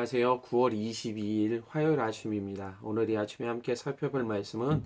안녕하세요. 9월 22일 화요일 아침입니다. 오늘 이 아침에 함께 살펴볼 말씀은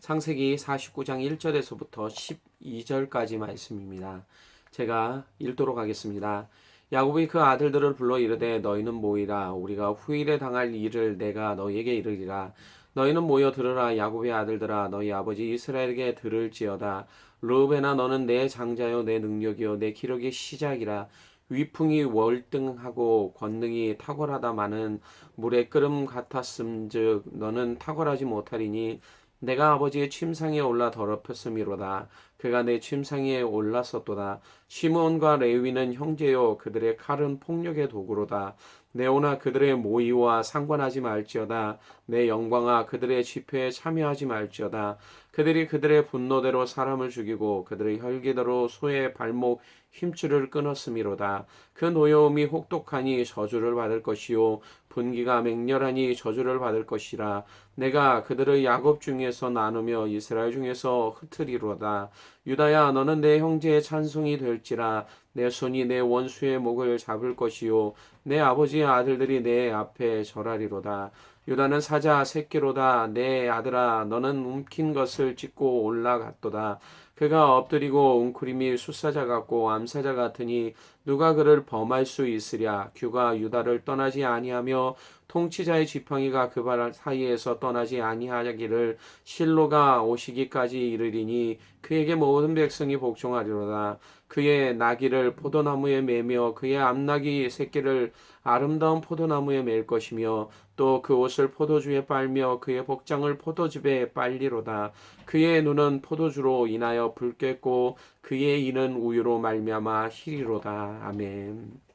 창세기 49장 1절에서부터 12절까지 말씀입니다. 제가 읽도록 하겠습니다. 야곱이 그 아들들을 불러 이르되 너희는 모이라 우리가 후일에 당할 일을 내가 너희에게 이르리라 너희는 모여 들으라 야곱의 아들들아 너희 아버지 이스라엘에게 들을지어다 르우벤아 너는 내 장자요 내 능력이요 내 기력의 시작이라 위풍이 월등하고 권능이 탁월하다마는 물의 끓음 같았음즉 너는 탁월하지 못하리니 내가 아버지의 침상에 올라 더럽혔음이로다. 그가 내 침상에 올랐었도다. 시몬과 레위는 형제요 그들의 칼은 폭력의 도구로다. 네오나 그들의 모의와 상관하지 말지어다. 내 영광아 그들의 집회에 참여하지 말지어다. 그들이 그들의 분노대로 사람을 죽이고 그들의 혈기대로 소의 발목 힘줄을 끊었음이로다. 그 노여움이 혹독하니 저주를 받을 것이요. 분기가 맹렬하니 저주를 받을 것이라. 내가 그들의 야곱 중에서 나누며 이스라엘 중에서 흩으리로다. 유다야 너는 내 형제의 찬송이 될지라. 내 손이 내 원수의 목을 잡을 것이요. 내 아버지의 아들들이 내 앞에 절하리로다. 유다는 사자 새끼로다. 내 아들아 너는 움킨 것을 찢고 올라갔도다 그가 엎드리고 웅크림이 숫사자 같고 암사자 같으니 누가 그를 범할 수 있으랴? 규가 유다를 떠나지 아니하며 통치자의 지팡이가 그 발 사이에서 떠나지 아니하기를 실로가 오시기까지 이르리니 그에게 모든 백성이 복종하리로다. 그의 나귀를 포도나무에 매며 그의 암나귀 새끼를 아름다운 포도나무에 맬 것이며 또 그 옷을 포도주에 빨며 그의 복장을 포도즙에 빨리로다. 그의 눈은 포도주로 인하여 붉겠고 그의 이는 우유로 말미암아 희리로다. 아멘.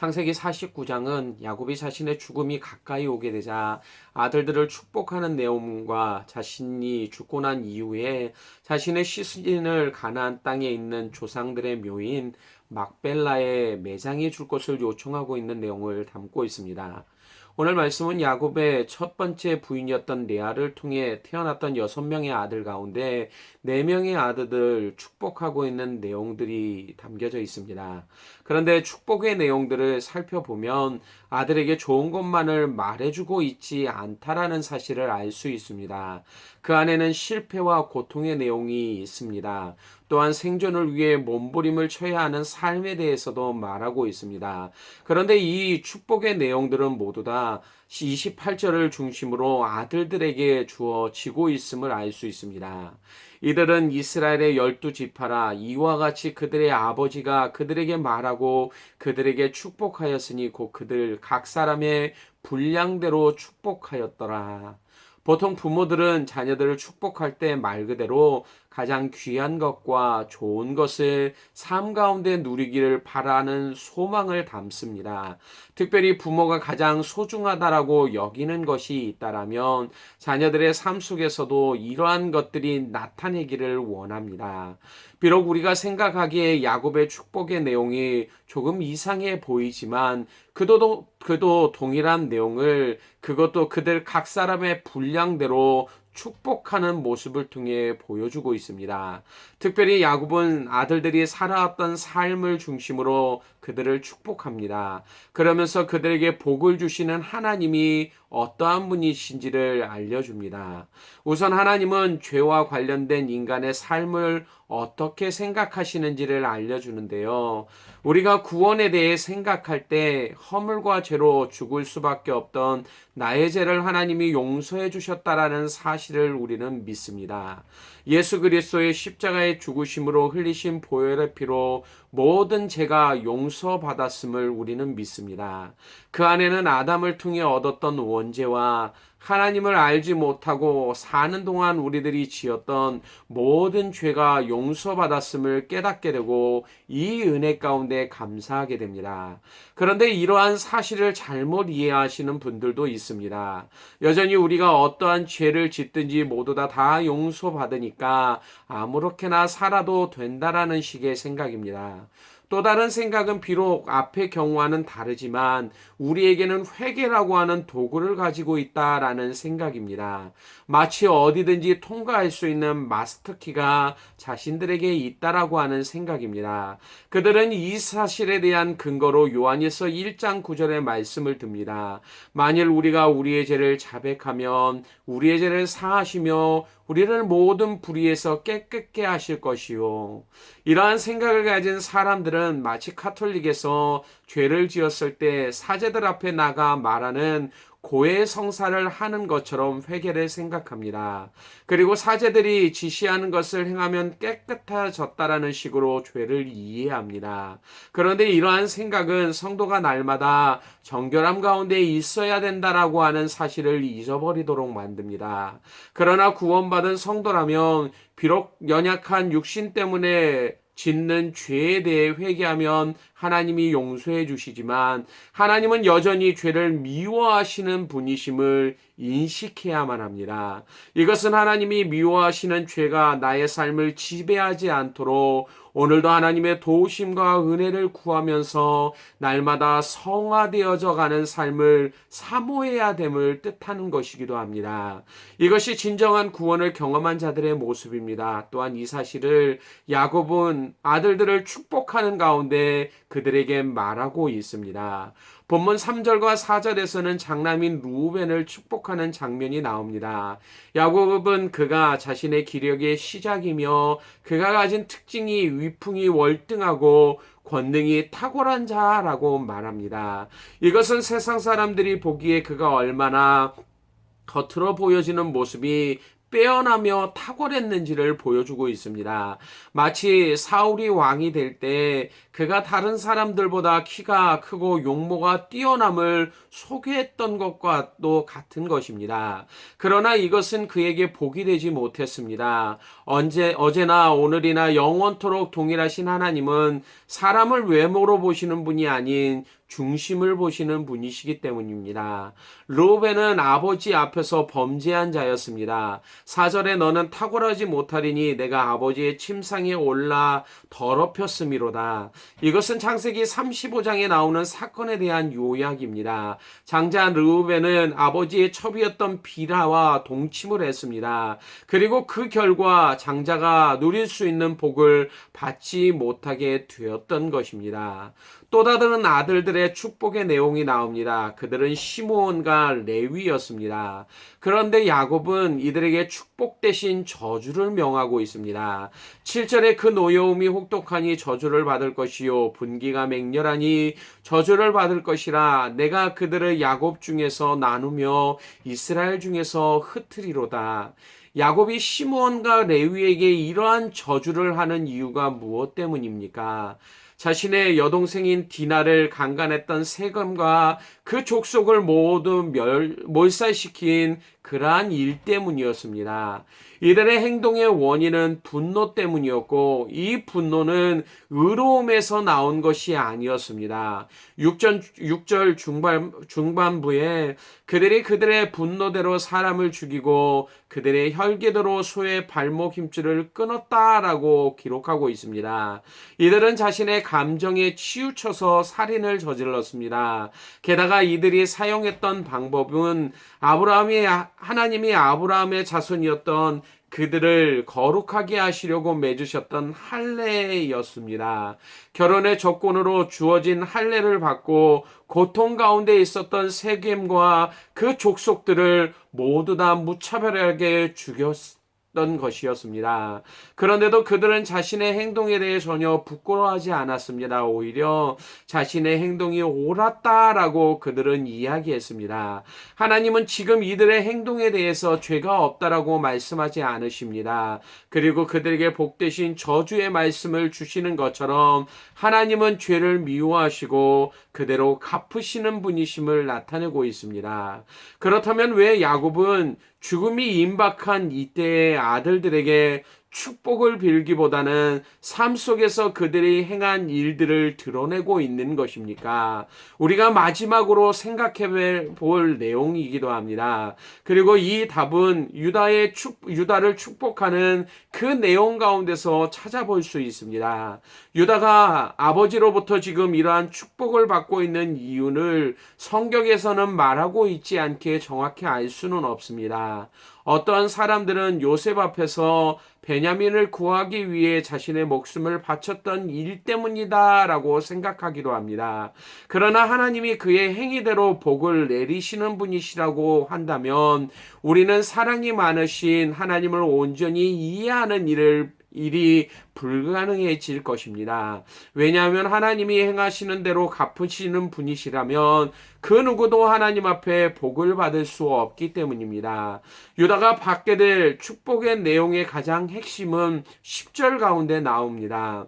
창세기 49장은 야곱이 자신의 죽음이 가까이 오게 되자 아들들을 축복하는 내용과 자신이 죽고 난 이후에 자신의 시신을 가나안 땅에 있는 조상들의 묘인 막벨라에 매장해 줄 것을 요청하고 있는 내용을 담고 있습니다. 오늘 말씀은 야곱의 첫 번째 부인이었던 레아를 통해 태어났던 여섯 명의 아들 가운데 네 명의 아들들 축복하고 있는 내용들이 담겨져 있습니다. 그런데 축복의 내용들을 살펴보면 아들에게 좋은 것만을 말해주고 있지 않다라는 사실을 알 수 있습니다. 그 안에는 실패와 고통의 내용이 있습니다. 또한 생존을 위해 몸부림을 쳐야 하는 삶에 대해서도 말하고 있습니다. 그런데 이 축복의 내용들은 모두 다 28절을 중심으로 아들들에게 주어지고 있음을 알 수 있습니다. 이들은 이스라엘의 열두 지파라 이와 같이 그들의 아버지가 그들에게 말하고 그들에게 축복하였으니 곧 그들 각 사람의 분량대로 축복하였더라. 보통 부모들은 자녀들을 축복할 때 말 그대로 가장 귀한 것과 좋은 것을 삶 가운데 누리기를 바라는 소망을 담습니다. 특별히 부모가 가장 소중하다라고 여기는 것이 있다라면 자녀들의 삶 속에서도 이러한 것들이 나타내기를 원합니다. 비록 우리가 생각하기에 야곱의 축복의 내용이 조금 이상해 보이지만 그도 그도 동일한 내용을 그것도 그들 각 사람의 분량대로 축복하는 모습을 통해 보여주고 있습니다. 특별히 야곱은 아들들이 살아왔던 삶을 중심으로 그들을 축복합니다. 그러면서 그들에게 복을 주시는 하나님이 어떠한 분이신지를 알려줍니다. 우선 하나님은 죄와 관련된 인간의 삶을 어떻게 생각하시는지를 알려주는데요. 우리가 구원에 대해 생각할 때 허물과 죄로 죽을 수밖에 없던 나의 죄를 하나님이 용서해 주셨다라는 사실을 우리는 믿습니다. 예수 그리스도의 십자가의 죽으심으로 흘리신 보혈의 피로 모든 죄가 용서받았음을 우리는 믿습니다. 그 안에는 아담을 통해 얻었던 원죄와 하나님을 알지 못하고 사는 동안 우리들이 지었던 모든 죄가 용서받았음을 깨닫게 되고 이 은혜 가운데 감사하게 됩니다. 그런데 이러한 사실을 잘못 이해하시는 분들도 있습니다. 여전히 우리가 어떠한 죄를 짓든지 모두 다 다 용서받으니까 아무렇게나 살아도 된다라는 식의 생각입니다. 또 다른 생각은 비록 앞의 경우와는 다르지만 우리에게는 회개라고 하는 도구를 가지고 있다라는 생각입니다. 마치 어디든지 통과할 수 있는 마스터키가 자신들에게 있다라고 하는 생각입니다. 그들은 이 사실에 대한 근거로 요한일서 1장 9절의 말씀을 듭니다. 만일 우리가 우리의 죄를 자백하면 우리의 죄를 사하시며 우리를 모든 불의에서 깨끗게 하실 것이요. 이러한 생각을 가진 사람들은 마치 카톨릭에서 죄를 지었을 때 사제들 앞에 나가 말하는 고해 성사를 하는 것처럼 회개를 생각합니다. 그리고 사제들이 지시하는 것을 행하면 깨끗해졌다라는 식으로 죄를 이해합니다. 그런데 이러한 생각은 성도가 날마다 정결함 가운데 있어야 된다라고 하는 사실을 잊어버리도록 만듭니다. 그러나 구원받은 성도라면 비록 연약한 육신 때문에 짓는 죄에 대해 회개하면 하나님이 용서해 주시지만 하나님은 여전히 죄를 미워하시는 분이심을 인식해야만 합니다. 이것은 하나님이 미워하시는 죄가 나의 삶을 지배하지 않도록 오늘도 하나님의 도우심과 은혜를 구하면서 날마다 성화되어져 가는 삶을 사모해야 됨을 뜻하는 것이기도 합니다. 이것이 진정한 구원을 경험한 자들의 모습입니다. 또한 이 사실을 야곱은 아들들을 축복하는 가운데 그들에게 말하고 있습니다. 본문 3절과 4절에서는 장남인 루벤을 축복하는 장면이 나옵니다. 야곱은 그가 자신의 기력의 시작이며 그가 가진 특징이 위풍이 월등하고 권능이 탁월한 자라고 말합니다. 이것은 세상 사람들이 보기에 그가 얼마나 겉으로 보여지는 모습이 빼어나며 탁월했는지를 보여주고 있습니다. 마치 사울이 왕이 될 때 그가 다른 사람들보다 키가 크고 용모가 뛰어남을 소개했던 것과도 같은 것입니다. 그러나 이것은 그에게 복이 되지 못했습니다. 언제 어제나 오늘이나 영원토록 동일하신 하나님은 사람을 외모로 보시는 분이 아닌 중심을 보시는 분이시기 때문입니다. 로벤은 아버지 앞에서 범죄한 자였습니다. 사절에 너는 탁월하지 못하리니 내가 아버지의 침상에 올라 더럽혔음이로다. 이것은 창세기 35장에 나오는 사건에 대한 요약입니다. 장자 르우벤은 아버지의 첩이었던 비라와 동침을 했습니다. 그리고 그 결과 장자가 누릴 수 있는 복을 받지 못하게 되었던 것입니다. 또 다른 아들들의 축복의 내용이 나옵니다. 그들은 시므온과 레위였습니다. 그런데 야곱은 이들에게 축복 대신 저주를 명하고 있습니다. 7절에 그 노여움이 혹독하니 저주를 받을 것이요 분기가 맹렬하니 저주를 받을 것이라 내가 그들을 야곱 중에서 나누며 이스라엘 중에서 흩으리로다. 야곱이 시므온과 레위에게 이러한 저주를 하는 이유가 무엇 때문입니까? 자신의 여동생인 디나를 강간했던 세금과 그 족속을 모두 멸, 몰살시킨 그러한 일 때문이었습니다. 이들의 행동의 원인은 분노 때문이었고 이 분노는 의로움에서 나온 것이 아니었습니다. 6절, 6절 중반, 중반부에 그들이 그들의 분노대로 사람을 죽이고 그들의 혈기대로 소의 발목 힘줄을 끊었다라고 기록하고 있습니다. 이들은 자신의 감정에 치우쳐서 살인을 저질렀습니다. 게다가 이들이 사용했던 방법은 아브라함이 하나님이 아브라함의 자손이었던 그들을 거룩하게 하시려고 맺으셨던 할례였습니다. 결혼의 조건으로 주어진 할례를 받고 고통 가운데 있었던 세겜과 그 족속들을 모두 다 무차별하게 죽였 던 것이었습니다. 그런데도 그들은 자신의 행동에 대해 전혀 부끄러워하지 않았습니다. 오히려 자신의 행동이 옳았다라고 그들은 이야기했습니다. 하나님은 지금 이들의 행동에 대해서 죄가 없다라고 말씀하지 않으십니다. 그리고 그들에게 복되신 저주의 말씀을 주시는 것처럼 하나님은 죄를 미워하시고 그대로 갚으시는 분이심을 나타내고 있습니다. 그렇다면 왜 야곱은 죽음이 임박한 이때의 아들들에게 축복을 빌기보다는 삶 속에서 그들이 행한 일들을 드러내고 있는 것입니까? 우리가 마지막으로 생각해 볼 내용이기도 합니다. 그리고 이 답은 유다의 축, 유다를 축복하는 그 내용 가운데서 찾아볼 수 있습니다. 유다가 아버지로부터 지금 이러한 축복을 받고 있는 이유를 성경에서는 말하고 있지 않게 정확히 알 수는 없습니다. 어떠한 사람들은 요셉 앞에서 베냐민을 구하기 위해 자신의 목숨을 바쳤던 일 때문이다라고 생각하기도 합니다. 그러나 하나님이 그의 행위대로 복을 내리시는 분이시라고 한다면 우리는 사랑이 많으신 하나님을 온전히 이해하는 일을 일이 불가능해질 것입니다. 왜냐하면 하나님이 행하시는 대로 갚으시는 분이시라면 그 누구도 하나님 앞에 복을 받을 수 없기 때문입니다. 유다가 받게 될 축복의 내용의 가장 핵심은 10절 가운데 나옵니다.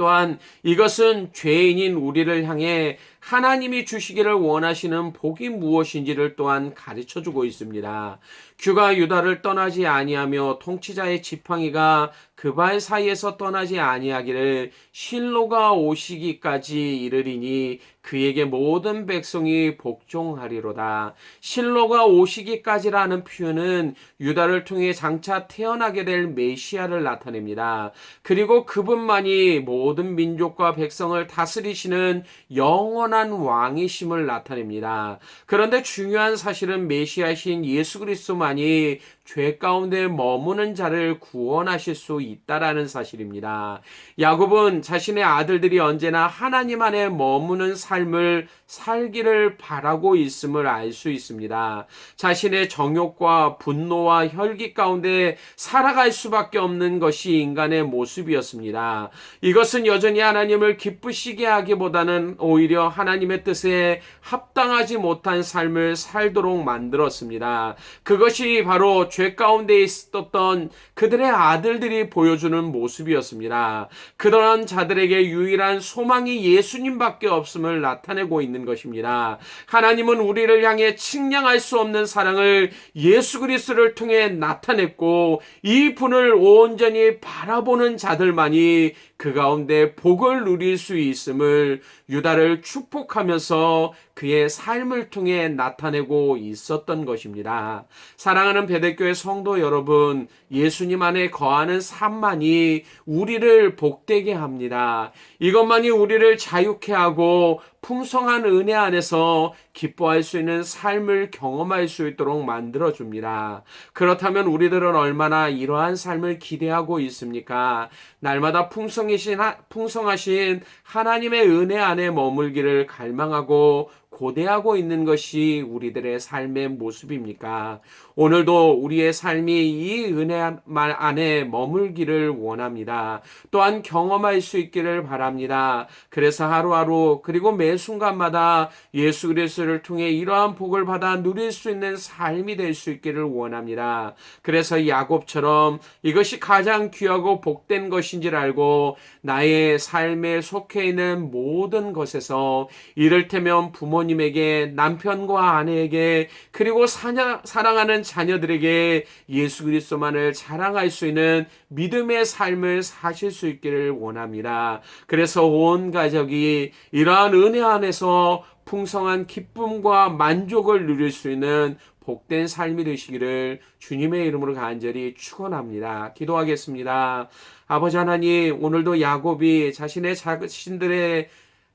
또한 이것은 죄인인 우리를 향해 하나님이 주시기를 원하시는 복이 무엇인지를 또한 가르쳐 주고 있습니다. 규가 유다를 떠나지 아니하며 통치자의 지팡이가 그발 사이에서 떠나지 아니하기를 실로가 오시기까지 이르리니 그에게 모든 백성이 복종하리로다. 실로가 오시기까지라는 표현은 유다를 통해 장차 태어나게 될 메시아를 나타냅니다. 그리고 그분만이 모든 민족과 백성을 다스리시는 영원한 왕이심을 나타냅니다. 그런데 중요한 사실은 메시아신 예수 그리스도만이 죄 가운데 머무는 자를 구원하실 수 있다라는 사실입니다. 야곱은 자신의 아들들이 언제나 하나님 안에 머무는 삶을 살기를 바라고 있음을 알 수 있습니다. 자신의 정욕과 분노와 혈기 가운데 살아갈 수밖에 없는 것이 인간의 모습이었습니다. 이것은 여전히 하나님을 기쁘시게 하기보다는 오히려 하나님의 뜻에 합당하지 못한 삶을 살도록 만들었습니다. 그것이 바로 죄 가운데 있었던 그들의 아들들이 보여주는 모습이었습니다. 그러한 자들에게 유일한 소망이 예수님밖에 없음을 나타내고 있는 것입니다. 하나님은 우리를 향해 측량할 수 없는 사랑을 예수 그리스도를 통해 나타냈고 이 분을 온전히 바라보는 자들만이 그 가운데 복을 누릴 수 있음을 유다를 축복하면서 그의 삶을 통해 나타내고 있었던 것입니다. 사랑하는 배대교회 성도 여러분, 예수님 안에 거하는 삶만이 우리를 복되게 합니다. 이것만이 우리를 자유케 하고 풍성한 은혜 안에서 기뻐할 수 있는 삶을 경험할 수 있도록 만들어 줍니다. 그렇다면 우리들은 얼마나 이러한 삶을 기대하고 있습니까? 날마다 풍성이신 풍성하신 하나님의 은혜 안에 머물기를 갈망하고 고대하고 있는 것이 우리들의 삶의 모습입니까? 오늘도 우리의 삶이 이 은혜 안에 머물기를 원합니다. 또한 경험할 수 있기를 바랍니다. 그래서 하루하루 그리고 매 순간마다 예수 그리스도를 통해 이러한 복을 받아 누릴 수 있는 삶이 될 수 있기를 원합니다. 그래서 야곱처럼 이것이 가장 귀하고 복된 것인지를 알고 나의 삶에 속해 있는 모든 것에서 이를테면 부모님 에게 남편과 아내에게 그리고 사냐, 사랑하는 자녀들에게 예수 그리스도만을 자랑할 수 있는 믿음의 삶을 사실 수 있기를 원합니다. 그래서 온 가족이 이러한 은혜 안에서 풍성한 기쁨과 만족을 누릴 수 있는 복된 삶이 되시기를 주님의 이름으로 간절히 축원합니다. 기도하겠습니다. 아버지 하나님 오늘도 야곱이 자신의 자신들의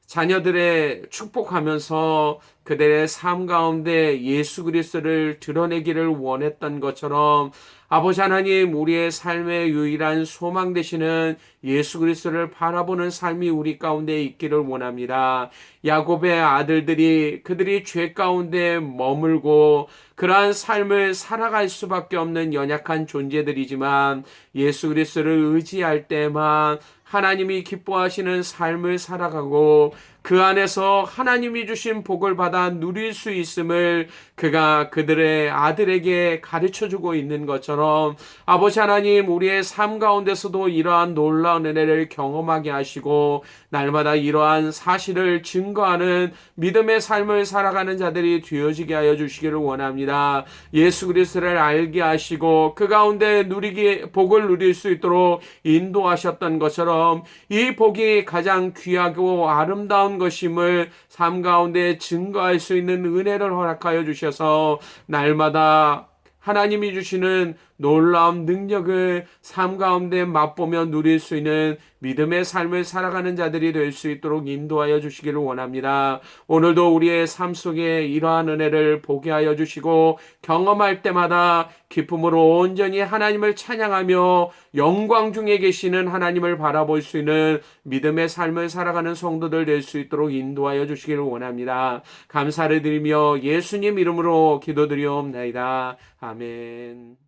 자녀들의 축복하면서 그들의 삶 가운데 예수 그리스도를 드러내기를 원했던 것처럼 아버지 하나님 우리의 삶의 유일한 소망 되시는 예수 그리스도를 바라보는 삶이 우리 가운데 있기를 원합니다. 야곱의 아들들이 그들이 죄 가운데 머물고 그러한 삶을 살아갈 수밖에 없는 연약한 존재들이지만 예수 그리스도를 의지할 때만 하나님이 기뻐하시는 삶을 살아가고 그 안에서 하나님이 주신 복을 받아 누릴 수 있음을 그가 그들의 아들에게 가르쳐 주고 있는 것처럼 아버지 하나님 우리의 삶 가운데서도 이러한 놀라운 은혜를 경험하게 하시고 날마다 이러한 사실을 증거하는 믿음의 삶을 살아가는 자들이 되어지게 하여 주시기를 원합니다. 예수 그리스도를 알게 하시고 그 가운데 누리기 복을 누릴 수 있도록 인도하셨던 것처럼 이 복이 가장 귀하고 아름다운 것임을 삶 가운데 증거할 수 있는 은혜를 허락하여 주셔서 날마다 하나님이 주시는 놀라운 능력을 삶 가운데 맛보며 누릴 수 있는 믿음의 삶을 살아가는 자들이 될 수 있도록 인도하여 주시기를 원합니다. 오늘도 우리의 삶 속에 이러한 은혜를 보게 하여 주시고 경험할 때마다 기쁨으로 온전히 하나님을 찬양하며 영광 중에 계시는 하나님을 바라볼 수 있는 믿음의 삶을 살아가는 성도들 될 수 있도록 인도하여 주시기를 원합니다. 감사를 드리며 예수님 이름으로 기도드리옵나이다. 아멘.